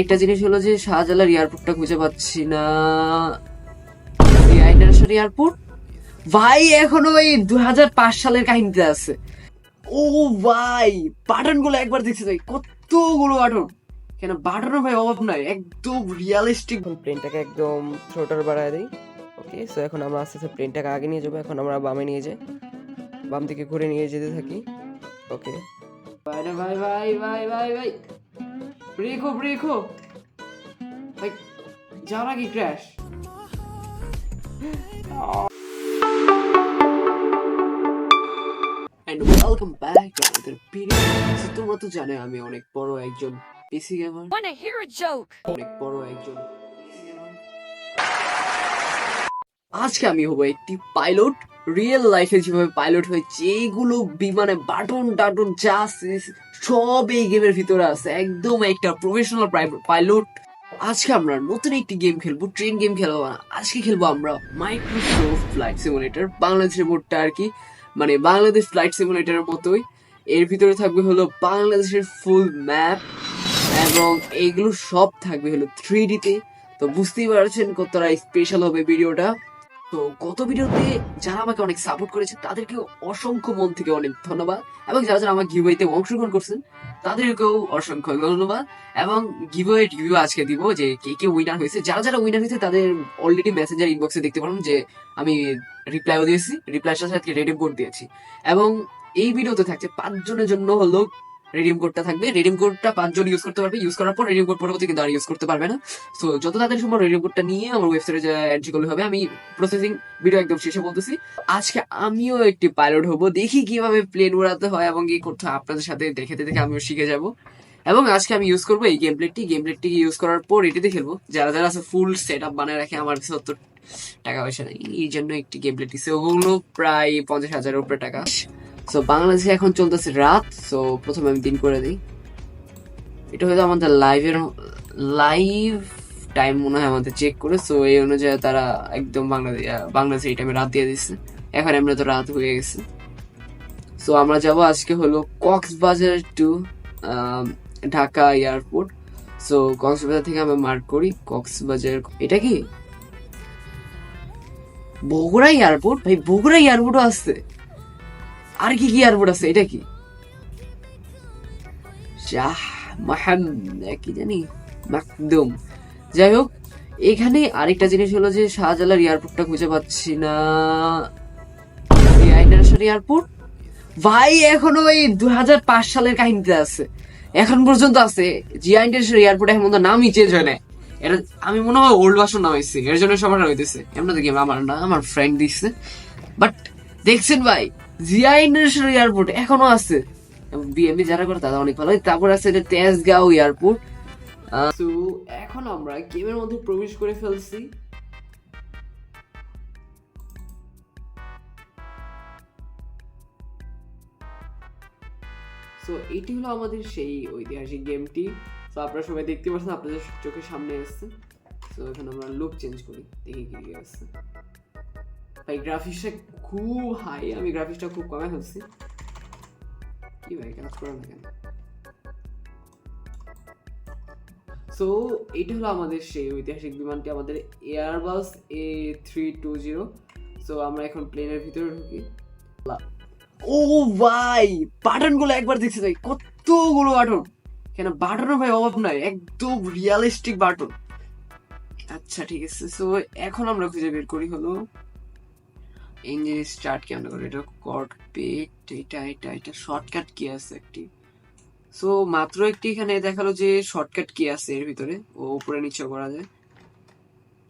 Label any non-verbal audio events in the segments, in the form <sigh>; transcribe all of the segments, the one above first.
একটা জিনিস হলো যে শাহজালাল এয়ারপোর্টটা খুঁজে পাচ্ছি না। ইন্টারন্যাশনাল এয়ারপোর্ট ভাই এখনও ওই দু হাজার পাঁচ সালের কাহিনীতে আছে। ও ভাই বাটন একবার দেখছি ভাই কতগুলো বাটন। কেন বাটনের ভাই অভাব নাই একদম রিয়ালিস্টিক প্লেনটাকে একদম ছোটার বাড়ায় দেই। ওকে সো এখন আমরা আস্তে আস্তে প্লেনটাকে আগে নিয়ে যাব এখন আমরা বামে নিয়ে যাই। বাম থেকে ঘুরে নিয়ে যেতে থাকি। ওকে ভাই রে ভাই ভাই ভাই ভাই। ভাই ব্রেকো ব্রেকো ভাই যাওয়ার আগে crash and welcome back to আমাদের ভিডিও তোমরা তো জানো আমি অনেক বড় একজন PC gamer Want to hear a joke? অনেক বড় একজন আজকে আমি হব একটি পাইলট রিয়েল লাইফে যেভাবে পাইলট হয় যেগুলো বিমানে বাটন টাটন যা সব এই গেমের ভিতরে আছে। একদম একটা প্রফেশনাল পাইলট আজকে আমরা নতুন একটি গেম খেলব ট্রেন গেম খেলব না। আজকে খেলব আমরা মাইক্রোসফট ফ্লাইট সিমুলেটর বাংলাদেশের বোর্ডটা আর কি মানে বাংলাদেশ ফ্লাইট সিমুলেটরের মতোই। এর ভিতরে থাকবে হলো বাংলাদেশের ফুল ম্যাপ এবং এগুলো সব থাকবে হলো থ্রি তে। তো বুঝতেই পারছেন কতটা স্পেশাল হবে ভিডিওটা তো গত ভিডিওতে যারা আমাকে অনেক সাপোর্ট করেছে তাদেরকে অসংখ্য মন থেকে অনেক ধন্যবাদ। এবং যারা যারা আমার গিভওয়েতে অংশগ্রহণ করছেন, তাদেরকেও অসংখ্য ধন্যবাদ। এবং গিভওয়ে রিভিউ আজকে দিব যে কে কে উইনার হয়েছে। যারা যারা উইনার হয়েছে, তাদের অলরেডি মেসেঞ্জার ইনবক্সে দেখতে পারেন যে আমি রিপ্লাইও দিয়েছি রিপ্লাইয়ের সাথে সাথে রেডিম কোড দিয়েছি। এবং এই ভিডিওতে থাকছে পাঁচজনের জন্য হলো রেডিম কোডটা থাকবে। রেডিম কোডটা পাঁচজন ইউজ করতে পারবে। ইউজ করার পর রেডিম কোড পরবর্তী কিন্তু আর ইউজ করতে পারবে না। সো যত তাদের সম্ভব রেডিম কোডটা নিয়ে আমার ওয়েবসাইটে এন্ট্রি করলে হবে। আমি প্রসেসিং ভিডিও একদম শেষে বলতেছি। আজকে আমিও একটি পাইলট হব। দেখি কীভাবে প্লেন উড়াতে হয় এবং কি করতে আপনাদের সাথে দেখে দেখে আমিও শিখে যাব। এবং আজকে আমি ইউজ করব এই গেম প্লেটটি গেম প্লেটটি ইউজ করার পর এটিতে খেলব। যারা যারা আছে ফুল সেট আপ বানায় রাখে, আমার কাছে অত টাকা পয়সা নেই। এই জন্য একটি গেম প্লেট দিচ্ছে ওগুলো প্রায় পঞ্চাশ হাজারের উপরে টাকা। সো বাংলাদেশে এখন চলতেছে রাত সো প্রথমে আমি দিন করে দিই। এটা হয়তো আমাদের লাইভের লাইভ টাইম মনে হয় আমাদের চেক করে সো এই অনুযায়ী তারা একদম বাংলাদেশ বাংলাদেশে এই টাইমে রাত দিয়ে দিচ্ছে এখন আমরা তো রাত হয়ে গেছে। সো আমরা যাব আজকে হলো Cox's Bazar to Dhaka airport so Cox's Bazar থেকে আমরা মার্ক করি, কক্সবাজার এটা কি? বগুড়া এয়ারপোর্ট ভাই বগুড়া এয়ারপোর্টও আসছে। আর কি কি এয়ারপোর্ট আছে? এটা কি? কি জানি? মাকদুম। যাই হোক, এখানে আরেকটা জিনিস হলো যে শাহজালাল এয়ারপোর্টটা খুঁজে পাচ্ছি না। এয়ারপোর্ট ভাই, এখনও ওই দু হাজার পাঁচ সালের কাহিনীতে আছে। এখন পর্যন্ত আছে। জিয়া ইন্টারন্যাশনাল এয়ারপোর্ট এখন পর্যন্ত নামই চেঞ্জ হয় না এটা আমি মনে হয় ওল্ড ভার্সন নাম হয়েছে এর জন্য সমস্যা হইতেছে। এমন দেখি আমার না আমার ফ্রেন্ড দিচ্ছে বাট দেখছেন ভাই জিয়া ইন্টারন্যাশনাল এয়ারপোর্ট এখনও আছে। বিএমবি যারা করে তারা অনেক ভালো। তারপর আছে এটা তেজগাঁও এয়ারপোর্ট। তো এখন আমরা গেমের মধ্যে প্রবেশ করে ফেলছি। সো এটি হলো আমাদের সেই ঐতিহাসিক গেমটি তো আপনারা সবাই দেখতে পাচ্ছেন, আপনাদের চোখের সামনে এসছে তো এখন আমরা লুক চেঞ্জ করি, দেখি কি আসছে ভাই গ্রাফিক্সটা খুব হাই আমি গ্রাফিক্সটা খুব কমে ফেলছি। কি ভাই, কাজ করে না কেন? সো এটা হলো আমাদের সেই ঐতিহাসিক বিমানটি, আমাদের Airbus A three two zero so আমরা এখন প্লেনের ভিতরে ঢুকি। ও ভাই বাটনগুলো একবার দেখছি ভাই, কতগুলো বাটন কেন বাটনের ভাই অভাব নাই, একদম রিয়ালিস্টিক বাটন আচ্ছা ঠিক আছে। সো এখন আমরা খুঁজে বের করি হলো ইঞ্জিন স্টার্ট কেমন করে? এটা কর্কপিট এটা এটা এটা শর্টকাট কি আছে একটি? সো মাত্র একটি এখানে দেখাল যে শর্টকাট কি আছে এর ভিতরে, ও উপরে নিচে করা যায়।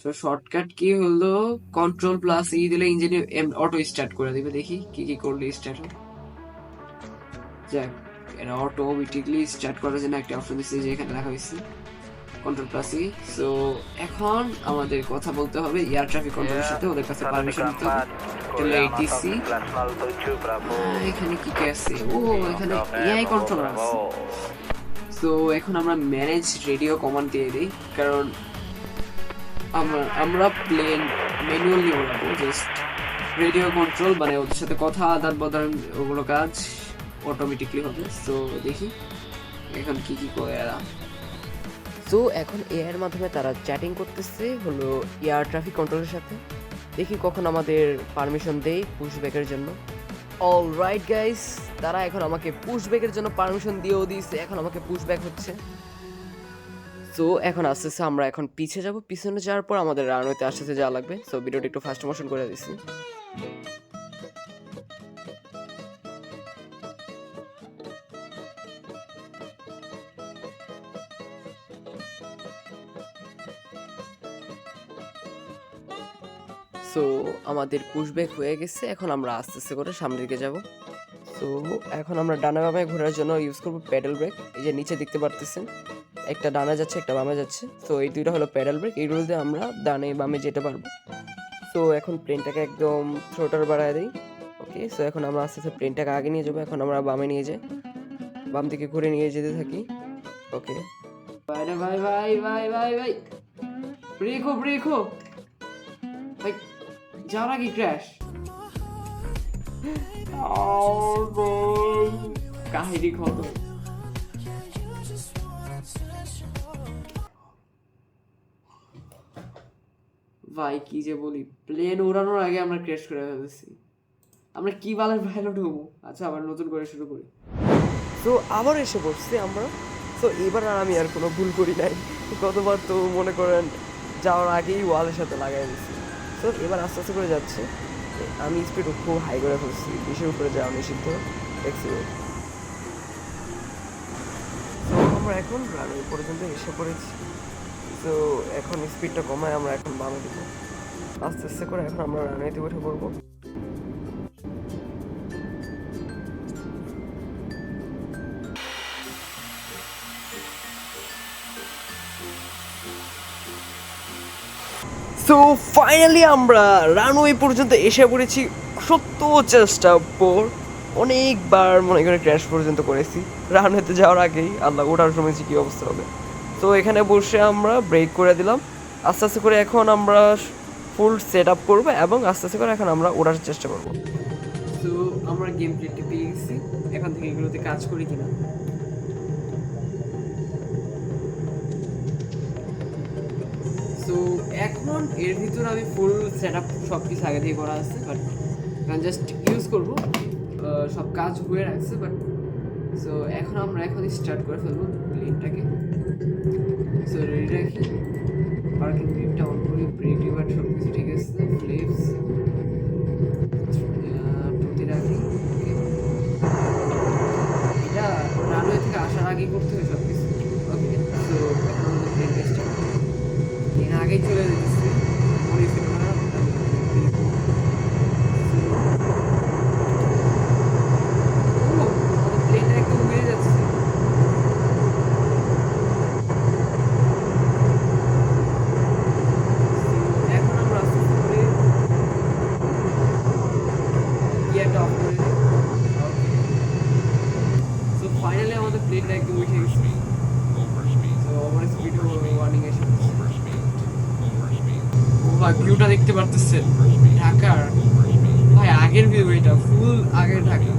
সো শর্টকাট কি হলো? কন্ট্রোল প্লাস ই দিলে ইঞ্জিন অটো স্টার্ট করে দিবে, দেখি কি কি করলে স্টার্ট হবে যাক এটা অটোমেটিকলি স্টার্ট করার জন্য একটা অপশন দিচ্ছে যে এখানে রাখা হয়েছে। কন্ট্রোল প্লাস ই সো এখন আমাদের কথা বলতে হবে এয়ার ট্রাফিক কন্ট্রোলের সাথে, ওদের কাছে পারমিশন নিতে হবে। এটা এটিসি এখানে কি কি আছে? ও, এখানে এআই কন্ট্রোলার আছে। সো এখন আমরা ম্যানেজ রেডিও কমান্ড দিয়ে দিই, কারণ আমরা আমরা প্লেন ম্যানুয়ালি উড়াবো জাস্ট রেডিও কন্ট্রোল মানে ওদের সাথে কথা, আদান প্রদান, ওগুলো কাজ অটোমেটিকলি হবে। সো দেখি, এখন কি কি করে এরা। তো এখন এআইয়ের মাধ্যমে তারা চ্যাটিং করতেছে, হলো এয়ার ট্রাফিক কন্ট্রোলের সাথে। দেখি কখন আমাদের পারমিশন দেয় পুশ ব্যাকের জন্য। অল রাইট গাইস তারা এখন আমাকে পুশ ব্যাকের জন্য পারমিশন দিয়েও দিয়েছে, এখন আমাকে পুশ ব্যাক হচ্ছে। সো এখন আস্তে আস্তে আমরা এখন পিছে যাব। পিছনে যাওয়ার পর আমাদের রানওয়েতে আস্তে আস্তে যাওয়া লাগবে সো ভিডিওটা একটু ফাস্ট মোশন করে দিচ্ছি আমাদের পুশব্যাক হয়ে গেছে, এখন আমরা আস্তে আস্তে করে সামনের দিকে যাব। তো এখন আমরা ডানা বামে ঘোরার জন্য ইউজ করব প্যাডেল ব্রেক এই যে নিচে দেখতে পারতেছেন, একটা ডানা যাচ্ছে, একটা বামে যাচ্ছে। তো এই দুইটা হলো প্যাডেল ব্রেক এইগুলো দিয়ে আমরা ডানে বামে যেতে পারব। তো এখন প্লেনটাকে একদম থ্রোটার বাড়ায় দিই ওকে সো এখন আমরা আস্তে আস্তে প্লেনটাকে আগে নিয়ে যাব, এখন আমরা বামে নিয়ে যাই। বাম দিকে ঘুরে নিয়ে যেতে থাকি ওকে ভাই ভাই ভাই ভাই ভাই ভাই। ব্রেক ব্রেক যাওয়ার আগে ক্র্যাশ? কাহিনী খত ভাই কি যে বলি প্লেন উড়ানোর আগে আমরা ক্র্যাশ করে ফেলেছি। আমরা কি বালের পাইলট হব আচ্ছা আবার নতুন করে শুরু করি। তো আবার এসে বসছি আমরা। তো এবার আর আমি আর কোনো ভুল করি নাই। কতবার তো মনে করেন যাওয়ার আগেই ওয়ালের সাথে লাগাই দিচ্ছি তো এবার আস্তে আস্তে করে যাচ্ছে। আমি স্পিড খুব হাই করে ফেলছি। বিশের উপরে যাওয়া নিষিদ্ধ। ট্যাক্সি তো আমরা এখন রানওয়ে পর্যন্ত এসে পড়েছি। তো এখন স্পিডটা কমায় আমরা এখন বামে দিব। আস্তে আস্তে করে এখন আমরা রানওয়েতে উঠে পড়ব। সো ফাইনালি আমরা রানওয়ে পর্যন্ত এসে পড়েছি। সত্য চেষ্টা পর অনেকবার মনে করে ক্র্যাশ পর্যন্ত করেছি। রানওয়েতে যাওয়ার আগেই, আল্লাহ ওঠার সময় কী অবস্থা হবে। তো এখানে বসে আমরা ব্রেক করে দিলাম। আস্তে আস্তে করে এখন আমরা ফুল সেট আপ করব এবং আস্তে আস্তে করে এখন আমরা ওঠার চেষ্টা করব। তো আমরা গেম প্লেটটি পেয়ে গেছি। এখান থেকে এগুলোতে কাজ করি কিনা? সো এখন এর ভিতরে আমি ফুল সেট আপ সব কিছু আগে থেকে করা আছে বাট কারণ জাস্ট ইউজ করব। সব কাজ হয়ে রাখছে বাট সো এখন আমরা এখন স্টার্ট করে ফেলব প্লেনটাকে সো রেডি রাখি। পার্কিং ব্রেকটা অন করি ব্রেক লিভার সব কিছু ঠিক আছে ফ্লিপস টুতি রাখি এটা রানওয়ে থেকে আসার আগে করতে হবে সব কিছু ওকে তো এখন আমাদের প্লেন টেস্ট এর আগেই চলে যেতেছি মনে ছিল না প্লেনটা একদম উড়ে যাচ্ছে এখন আমরা আস্তে আস্তে করে গিয়ারটা অফ করে দিই সো ফাইনালি আমাদের প্লেনটা একদম উঠে গেছে তো ওভার স্পিড ওয়ার্নিং এসে ও ভাই ভিউটা দেখতে পারতেছেন ঢাকার ভাই, আগের ভিউ এটা ফুল আগের ঢাকা।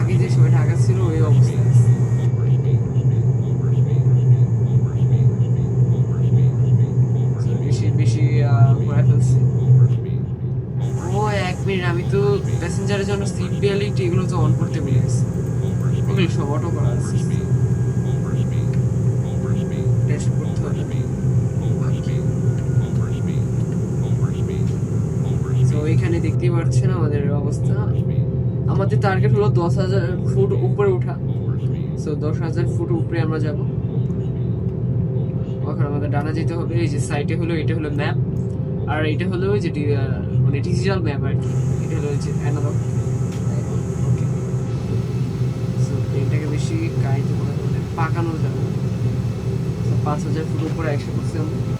আগে যে সময় ঢাকা ছিল, ওই অবস্থা। বেশি বেশি ও এক মিনিট আমি তো প্যাসেঞ্জারের জন্য সিট বেল্ট এগুলো তো অন করতে ভুলে গেছি। ওগুলো সব অটো করা আছে। করতে হবে এখানে দেখতেই পাচ্ছেন আমাদের অবস্থা। আমাদের টার্গেট হলো দশ হাজার ফুট উপরে ওঠা। সো দশ হাজার ফুট উপরে আমরা যাব। ওখানে আমাদের ডানা যেতে হবে, এই যে সাইটে হলো, এটা হলো ম্যাপ আর এটা হলো যে মানে ডিজিটাল ম্যাপ আর কি। এটা হলো যে অ্যানালগ এটাকে বেশি করে পাকানো যাবে পাঁচ হাজার ফুট উপরে একশো পার্সেন্ট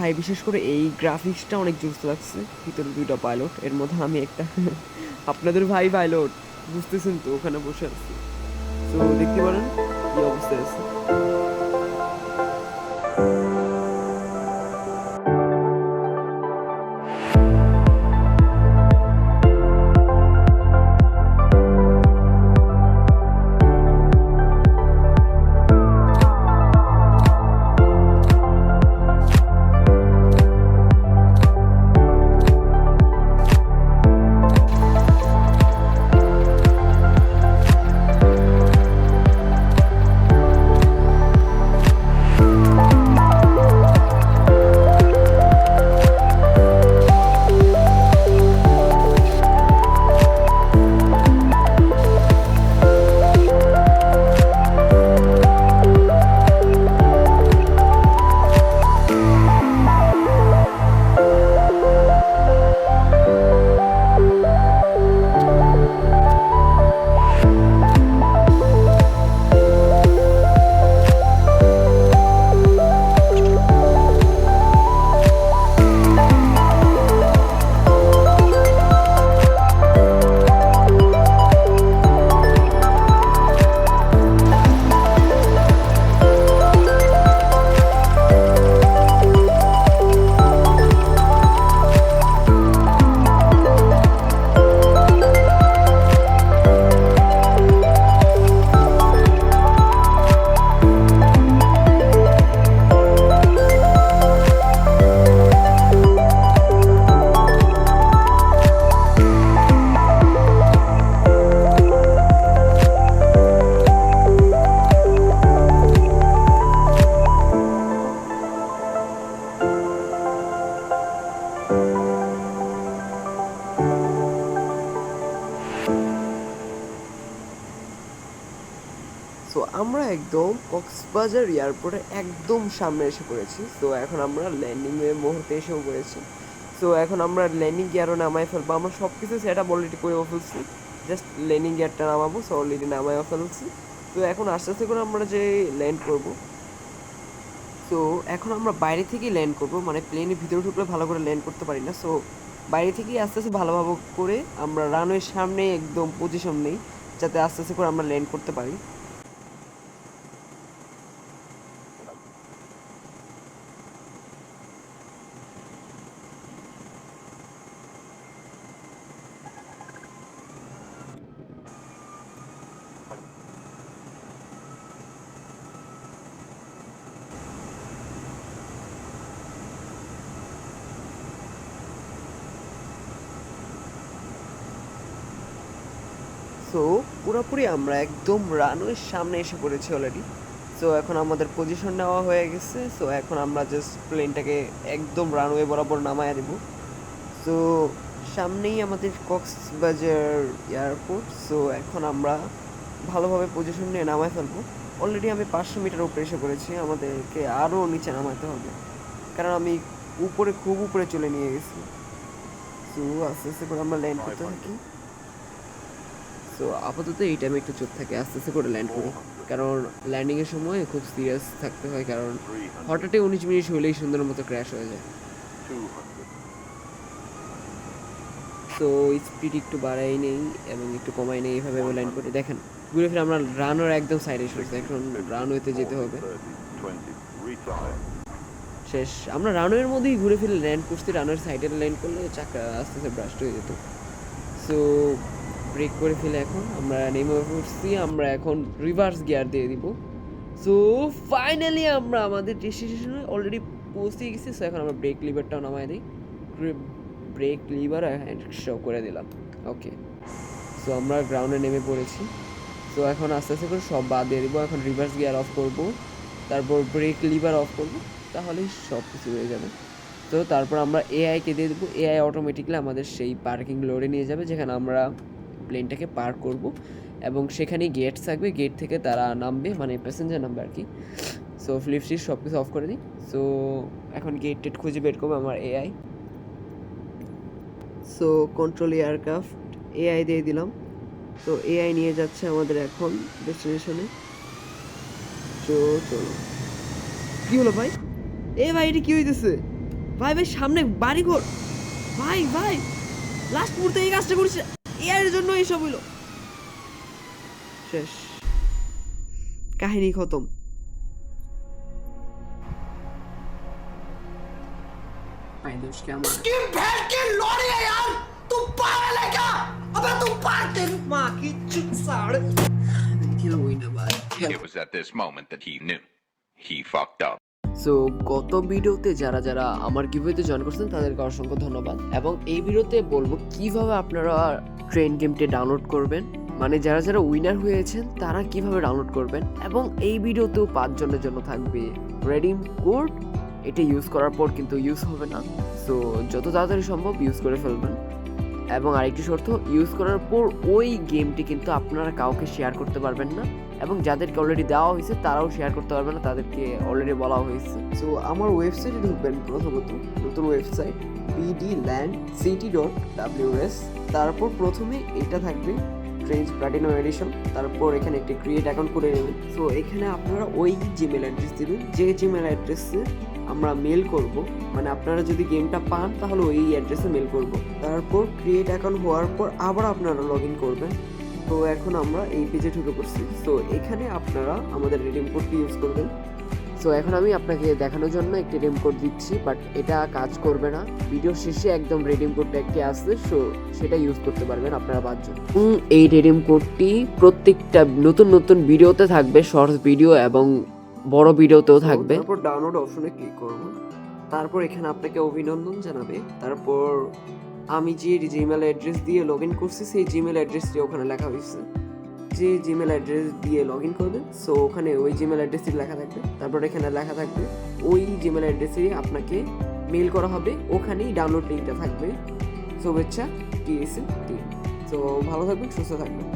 ভাই, বিশেষ করে এই গ্রাফিক্সটা অনেক জুস লাগছে। ভিতরে দুইটা পাইলট এর মধ্যে আমি একটা <laughs> আপনাদের ভাই পাইলট বুঝতেছেন তো, ওখানে বসে আছি। তো দেখতে পারেন কি অবস্থায় আছে। কক্সবাজার এয়ারপোর্টে একদম সামনে এসে পড়েছি। তো এখন আমরা ল্যান্ডিং এর মুহূর্তে এসেও পড়েছি। তো এখন আমরা ল্যান্ডিং গিয়ারও নামাই ফেলব। আমরা সব কিছু সেট আপ অলরেডি করেও ফেলছি জাস্ট ল্যান্ডিং গিয়ারটা নামাবো সো অলরেডি নামাইও ফেলছি। তো এখন আস্তে আস্তে করে আমরা যে ল্যান্ড করব। তো এখন আমরা বাইরে থেকেই ল্যান্ড করব। মানে প্লেনের ভিতরে ঢুকলে ভালো করে ল্যান্ড করতে পারি না। সো বাইরে থেকেই আস্তে আস্তে ভালোভাবে করে আমরা রানওয়ের সামনে একদম পজিশন নেই। যাতে আস্তে আস্তে করে আমরা ল্যান্ড করতে পারি। সো পুরোপুরি আমরা একদম রানওয়ের সামনে এসে পড়েছি অলরেডি সো এখন আমাদের পজিশন নেওয়া হয়ে গেছে। সো এখন আমরা জাস্ট প্লেনটাকে একদম রানওয়ে বরাবর নামায় দেব। সো সামনেই আমাদের কক্সবাজার এয়ারপোর্ট সো এখন আমরা ভালোভাবে পজিশন নিয়ে নামায় ফেলব। অলরেডি আমি পাঁচশো মিটার উপরে এসে পড়েছি। আমাদেরকে আরও নিচে নামাতে হবে। কারণ আমি উপরে খুব উপরে চলে নিয়ে গেছি। সো আস্তে আস্তে করে আমরা ল্যান্ড করতে থাকি। তো আপাতত এই টাইমে একটু চোখ থাকে, আস্তে আস্তে করে ল্যান্ড করি। কারণ ল্যান্ডিংয়ের সময় খুব সিরিয়াস থাকতে হয়, কারণ হঠাৎই উনিশ মিনিট হলেই সুন্দর মতো ক্র্যাশ হয়ে যায়। তো স্পিড একটু বাড়াই নেই এবং একটু কমাই নেই, এইভাবে ল্যান্ড করি। দেখেন, ঘুরে ফিরে আমরা রানওয়ের একদম সাইডে এসেছি এখন রানওয়েতে যেতে হবে। শেষ, আমরা রানওয়ের মধ্যেই ঘুরে ফিরে ল্যান্ড করছি রানওয়ের সাইডে ল্যান্ড করলে চাকা আস্তে আস্তে ব্রাস্ট হয়ে যেত। সো ব্রেক করে ফেলে এখন। আমরা নেমে পড়ছি, আমরা এখন রিভার্স গিয়ার দিয়ে দিব। সো ফাইনালি আমরা আমাদের ডেস্টিনেশনে অলরেডি পৌঁছে গেছি। সো এখন আমরা ব্রেক লিভারটাও নামাই দিই। ব্রেক লিভার হ্যান্ড শো করে দিলাম। ওকে সো আমরা গ্রাউন্ডে নেমে পড়েছি। সো এখন আস্তে আস্তে করে সব বাদ দিয়ে দিব। এখন রিভার্স গিয়ার অফ করব। তারপর ব্রেক লিভার অফ করব। তাহলেই সব কিছু হয়ে যাবে। তো তারপর আমরা এআইকে দিয়ে দেবো। এআই অটোমেটিকলি আমাদের সেই পার্কিং লোডে নিয়ে যাবে, যেখানে আমরা প্লেনটাকে পার করব এবং সেখানে গেট থাকবে। গেট থেকে তারা নামবে মানে প্যাসেঞ্জার নামবে আর কি। সো ফ্লিপ সিট সব কিছু অফ করে দিই। সো এখন গেট টেট খুঁজে বের করব আমার AI so control aircraft AI দিয়ে দিলাম। তো এআই নিয়ে যাচ্ছে আমাদের এখন ডেস্টিনেশনে তো চলো। কি হলো ভাই? এ ভাই, এটা কি হইতেছে? ভাই ভাই, সামনে বাড়ি ঘর ভাই ভাই লাস্ট মুহূর্তে এই কাজটা করেছে। এর জন্য এইসব হইলো শেষ কাহিনী খতম ভাই দোষ কি আমার भेड़ की लोड़ी है यार तू पागल है क्या अबे तू पागल तेरी माँ की चुप साड़ খেলবই না ভাই খেল It was at this moment that he knew. He fucked up. So গত ভিডিওতে যারা যারা আমার গিভওয়েতে জয়েন করছেন তাদেরকে অসংখ্য ধন্যবাদ এবং এই ভিডিওতে বলবো কিভাবে আপনারা ট্রেন গেমটি ডাউনলোড করবেন। মানে যারা যারা উইনার হয়েছেন, তারা কীভাবে ডাউনলোড করবেন এবং এই ভিডিওতেও পাঁচজনের জন্য থাকবে রেডিম কোড এটা ইউজ করার পর কিন্তু ইউজ হবে না। সো যত তাড়াতাড়ি সম্ভব ইউজ করে ফেলবেন। এবং আরেকটি শর্ত ইউজ করার পর ওই গেমটি কিন্তু আপনারা কাউকে শেয়ার করতে পারবেন না। এবং যাদেরকে অলরেডি দেওয়া হয়েছে, তারাও শেয়ার করতে পারবে না। তাদেরকে অলরেডি বলা হয়েছে। সো আমার ওয়েবসাইটে ঢুকবেন প্রথমত। নতুন website B D land city dot W S তারপর প্রথমে এটা থাকবে ট্রেঞ্জ প্লাটিনো এডিশন তারপর এখানে একটি ক্রিয়েট অ্যাকাউন্ট করে নেবেন। সো এখানে আপনারা ওই জিমেল অ্যাড্রেস দিবেন। যে জিমেল অ্যাড্রেসে আমরা মেল করব মানে আপনারা যদি গেমটা পান, তাহলে ওই অ্যাড্রেসে মেল করব। তারপর ক্রিয়েট অ্যাকাউন্ট হওয়ার পর আবার আপনারা লগ ইন করবেন। তো, এখন আমরা এই পেজে ঢুকে পড়ছি। সো এখানে আপনারা আমাদের রিডিম কোডটি ইউজ করবেন। সো এখন আমি আপনাকে দেখানোর জন্য একটি রিডিম কোড দিচ্ছি বাট এটা কাজ করবে না। ভিডিও শেষে একদম রেডিম কোডটা একটি আসছে সো সেটা ইউজ করতে পারবেন আপনারা পাঁচজন। উম, এই রেডিম কোডটি প্রত্যেকটা নতুন নতুন ভিডিওতে থাকবে শর্টস ভিডিও এবং বড় ভিডিওতেও থাকবে। তারপর ডাউনলোড অপশনে ক্লিক করব। তারপর এখানে আপনাকে অভিনন্দন জানাবে। তারপর আমি যে জিমেল অ্যাড্রেস দিয়ে লগ ইন করছি সেই জিমেল অ্যাড্রেসটি ওখানে লেখা হয়েছে। যে জিমেল অ্যাড্রেস দিয়ে লগ ইন করবেন। সো ওখানে ওই জিমেল অ্যাড্রেসটি লেখা থাকবে। তারপর এখানে লেখা থাকবে, ওই জিমেল অ্যাড্রেসে আপনাকে মেল করা হবে। ওখানেই ডাউনলোড লিঙ্কটা থাকবে। শুভেচ্ছা টিএসএ টিম সো ভালো থাকবেন, সুস্থ থাকবেন।